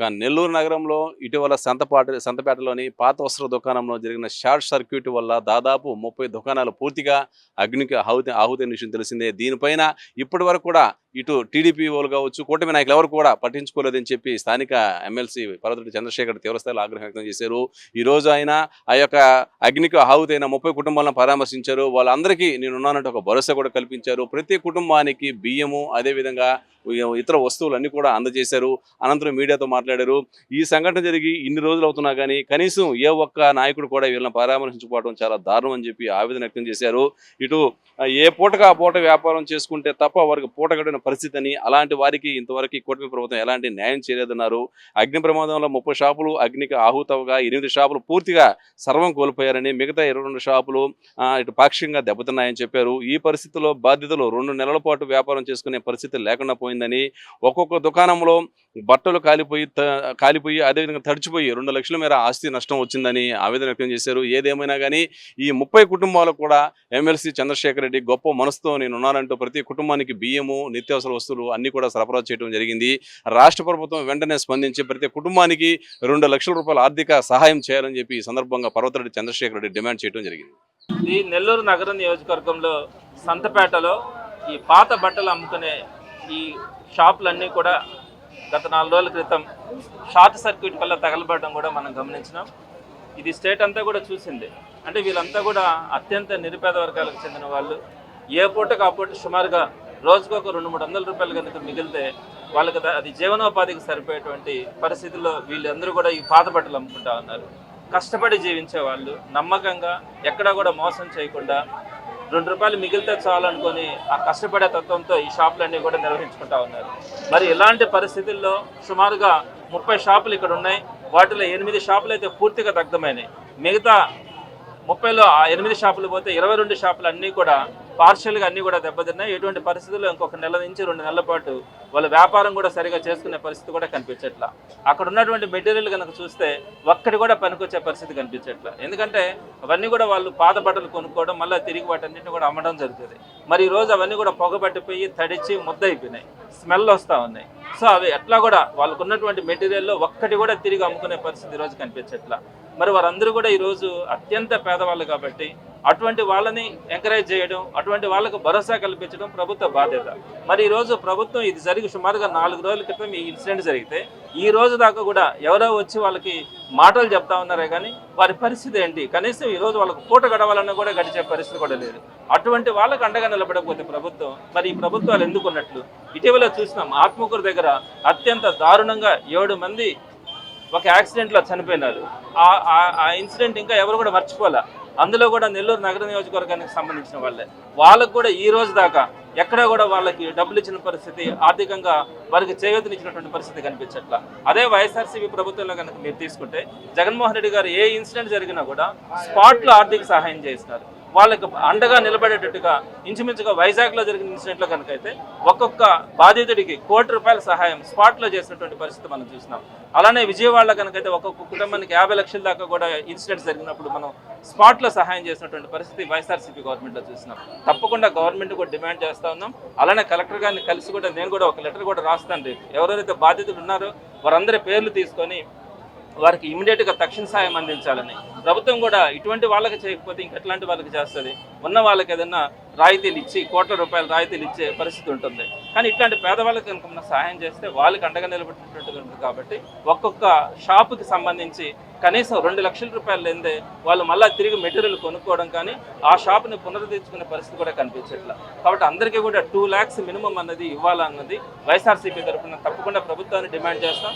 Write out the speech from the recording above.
కానీ నెల్లూరు నగరంలో ఇటీవల సంతపాట సంతపేటలోని పాత వస్త్ర దుకాణంలో జరిగిన షార్ట్ సర్క్యూట్ వల్ల దాదాపు ముప్పై దుకాణాలు పూర్తిగా అగ్నికి ఆహుతి ఆహుతైన విషయం తెలిసిందే. దీనిపైన ఇప్పటి వరకు కూడా ఇటు టీడీపీ వాళ్ళు కావచ్చు కూటమి నాయకులు ఎవరు కూడా పట్టించుకోలేదని చెప్పి స్థానిక ఎమ్మెల్సీ పర్వతుడి చంద్రశేఖర్ తీవ్రస్థాయిలో ఆగ్రహం వ్యక్తం చేశారు. ఈ రోజు ఆయన ఆ యొక్క అగ్నికి ఆహుతైన ముప్పై కుటుంబాలను పరామర్శించారు. వాళ్ళందరికీ నేనున్నానంటే ఒక భరోసా కూడా కల్పించారు. ప్రతి కుటుంబానికి బియ్యము అదేవిధంగా ఇతర వస్తువులన్నీ కూడా అందజేశారు. అనంతరం మీడియాతో మాట్లాడారు. ఈ సంఘటన జరిగి ఇన్ని రోజులు అవుతున్నా కానీ కనీసం ఏ ఒక్క నాయకుడు కూడా వీళ్ళని పరామర్శించుకోవడం చాలా దారుణం అని చెప్పి ఆవేదన వ్యక్తం చేశారు. ఇటు ఏ పూటగా ఆ పూట వ్యాపారం చేసుకుంటే తప్ప వారికి పూట గడిన పరిస్థితి అని అలాంటి వారికి ఇంతవరకు కూటమి ప్రభుత్వం ఎలాంటి న్యాయం చేయలేదన్నారు. అగ్ని ప్రమాదంలో ముప్పై షాపులు అగ్నికి ఆహుతవగా ఎనిమిది షాపులు పూర్తిగా సర్వం కోల్పోయారని మిగతా ఇరవై రెండు షాపులు ఇటు పాక్షికంగా దెబ్బతిన్నాయని చెప్పారు. ఈ పరిస్థితిలో బాధ్యతలు రెండు నెలల పాటు వ్యాపారం చేసుకునే పరిస్థితి లేకుండా పోయిందని ఒక్కొక్క దుకాణంలో బట్టలు కాలిపోయి కాలిపోయి అదేవిధంగా తడిచిపోయి రెండు లక్షల మేర ఆస్తి నష్టం వచ్చిందని ఆవేదన వ్యక్తం చేశారు. ఏదేమైనా కానీ ఈ ముప్పై కుటుంబాలకు కూడా ఎమ్మెల్సీ చంద్రశేఖర్ రెడ్డి గొప్ప మనసుతో నేను ఉన్నానంటూ ప్రతి కుటుంబానికి బియ్యము నిత్యావసర వస్తువులు అన్ని కూడా సరఫరా చేయడం జరిగింది. రాష్ట్ర ప్రభుత్వం వెంటనే స్పందించి ప్రతి కుటుంబానికి రెండు లక్షల రూపాయల ఆర్థిక సహాయం చేయాలని చెప్పి ఈ సందర్భంగా పర్వతరెడ్డి చంద్రశేఖర్ రెడ్డి డిమాండ్ చేయడం జరిగింది. ఈ నెల్లూరు నగర నియోజకవర్గంలో సంతపేటలో ఈ పాత బట్టలు అమ్ముకునే ఈ షాపులన్నీ కూడా గత నాలుగు రోజుల క్రితం షార్ట్ సర్క్యూట్ వల్ల తగలబడడం కూడా మనం గమనించినాం. ఇది స్టేట్ అంతా కూడా చూసింది. అంటే వీళ్ళంతా కూడా అత్యంత నిరుపేద వర్గాలకు చెందిన వాళ్ళు. ఏ పూటకు ఆ పూట సుమారుగా రోజుకు ఒక రెండు మూడు వందల రూపాయలు కనుక మిగిలితే వాళ్ళకి అది జీవనోపాధికి సరిపోయేటువంటి పరిస్థితుల్లో వీళ్ళందరూ కూడా ఈ పాత బట్టలు అమ్ముకుంటా ఉన్నారు. కష్టపడి జీవించే వాళ్ళు నమ్మకంగా ఎక్కడా కూడా మోసం చేయకుండా రెండు రూపాయలు మిగిలితే చాలనుకొని ఆ కష్టపడే తత్వంతో ఈ షాపులన్నీ కూడా నిర్వహించుకుంటా ఉన్నారు. మరి ఇలాంటి పరిస్థితుల్లో సుమారుగా ముప్పై షాపులు ఇక్కడ ఉన్నాయి. వాటిలో ఎనిమిది షాపులు అయితే పూర్తిగా దగ్ధమైనాయి. మిగతా ముప్పైలో ఆ ఎనిమిది షాపులు పోతే ఇరవై రెండు షాపులు అన్నీ కూడా పార్షియల్గా అన్నీ కూడా దెబ్బతిన్నాయి. ఎటువంటి పరిస్థితుల్లో ఇంకొక నెల నుంచి రెండు నెలల పాటు వాళ్ళ వ్యాపారం కూడా సరిగా చేసుకునే పరిస్థితి కూడా కనిపించట్లా. అక్కడ ఉన్నటువంటి మెటీరియల్ కనుక చూస్తే ఒక్కటి కూడా పనికొచ్చే పరిస్థితి కనిపించట్లా. ఎందుకంటే అవన్నీ కూడా వాళ్ళు పాత బట్టలు కొనుక్కోవడం మళ్ళీ తిరిగి వాటన్నిటిని కూడా అమ్మడం జరుగుతుంది. మరి ఈరోజు రోజు అవన్నీ కూడా పొగబట్టిపోయి తడిచి ముద్దయిపోయినాయి. స్మెల్ వస్తూ ఉన్నాయి. సో అవి ఎట్లా కూడా వాళ్ళకు ఉన్నటువంటి మెటీరియల్లో ఒక్కటి కూడా తిరిగి అమ్ముకునే పరిస్థితి ఈరోజు కనిపించట్లా. మరి వారందరూ కూడా ఈరోజు అత్యంత పేదవాళ్ళు కాబట్టి అటువంటి వాళ్ళని ఎంకరేజ్ చేయడం అటువంటి వాళ్ళకు భరోసా కల్పించడం ప్రభుత్వ బాధ్యత. మరి ఈరోజు ప్రభుత్వం ఇది జరిగి సుమారుగా నాలుగు రోజుల క్రితం ఈ ఇన్సిడెంట్ జరిగితే ఈ రోజు దాకా కూడా ఎవరో వచ్చి వాళ్ళకి మాటలు చెప్తా ఉన్నారే కానీ వారి పరిస్థితి ఏంటి? కనీసం ఈ రోజు వాళ్ళకు పూట గడవాలన్నా కూడా గడిచే పరిస్థితి కూడా లేదు. అటువంటి వాళ్ళకు అండగా నిలబడకపోతే ప్రభుత్వం మరి ఈ ప్రభుత్వాలు ఎందుకు ఉన్నట్లు? ఇటీవల చూసినాం ఆత్మకూరు దగ్గర అత్యంత దారుణంగా ఏడు మంది ఒక యాక్సిడెంట్లో చనిపోయినారు. ఆ- ఆ ఇన్సిడెంట్ ఇంకా ఎవరు కూడా మర్చిపోలే. అందులో కూడా నెల్లూరు నగర నియోజకవర్గానికి సంబంధించిన వాళ్ళే. వాళ్ళకు కూడా ఈ రోజు దాకా ఎక్కడ కూడా వాళ్ళకి డబ్బులు ఇచ్చిన పరిస్థితి ఆర్థికంగా వారికి చేయూతనిచ్చినటువంటి పరిస్థితి కనిపించట్ల. అదే వైఎస్ఆర్సీపీ ప్రభుత్వంలో కనుక మీరు తీసుకుంటే జగన్మోహన్ రెడ్డి గారు ఏ ఇన్సిడెంట్ జరిగినా కూడా స్పాట్లో ఆర్థిక సహాయం చేస్తున్నారు వాళ్ళకి అండగా నిలబడేటట్టుగా ఇంచుమించుగా వైజాగ్లో జరిగిన ఇన్సిడెంట్లో కనుక అయితే ఒక్కొక్క బాధితుడికి కోటి రూపాయల సహాయం స్పాట్లో చేసినటువంటి పరిస్థితి మనం చూసినాం అలానే విజయవాడలో కనుకైతే ఒక్కొక్క కుటుంబానికి యాభై లక్షల దాకా కూడా ఇన్సిడెంట్స్ జరిగినప్పుడు మనం స్పాట్లో సహాయం చేసినటువంటి పరిస్థితి వైఎస్ఆర్సీపీ గవర్నమెంట్లో చూసినాం తప్పకుండా గవర్నమెంట్ కూడా డిమాండ్ చేస్తూ ఉన్నాం. అలానే కలెక్టర్ గారిని కలిసి కూడా నేను కూడా ఒక లెటర్ కూడా రాస్తాను రేపు. ఎవరెవరైతే బాధితులు ఉన్నారో వారందరి పేర్లు తీసుకొని వారికి ఇమీడియట్గా తక్షణ సాయం అందించాలని. ప్రభుత్వం కూడా ఇటువంటి వాళ్ళకి చేయకపోతే ఇంకెట్లాంటి వాళ్ళకి చేస్తుంది? ఉన్న వాళ్ళకి ఏదైనా రాయితీలు ఇచ్చి కోట్ల రూపాయల రాయితీలు ఇచ్చే పరిస్థితి ఉంటుంది. కానీ ఇట్లాంటి పేదవాళ్ళకి కనుక సహాయం చేస్తే వాళ్ళకి అండగా నిలబెట్టినట్టుగా ఉంటుంది కాబట్టి ఒక్కొక్క షాపుకి సంబంధించి కనీసం రెండు లక్షల రూపాయలు లేదే వాళ్ళు మళ్ళీ తిరిగి మెటీరియల్ కొనుక్కోవడం కానీ ఆ షాప్ని పునరుద్ధరించుకునే పరిస్థితి కూడా కనిపించట్లా. కాబట్టి అందరికీ కూడా టూ ల్యాక్స్ మినిమం అన్నది ఇవ్వాలన్నది వైఎస్ఆర్సీపీ తరఫున తప్పకుండా ప్రభుత్వాన్ని డిమాండ్ చేస్తాం.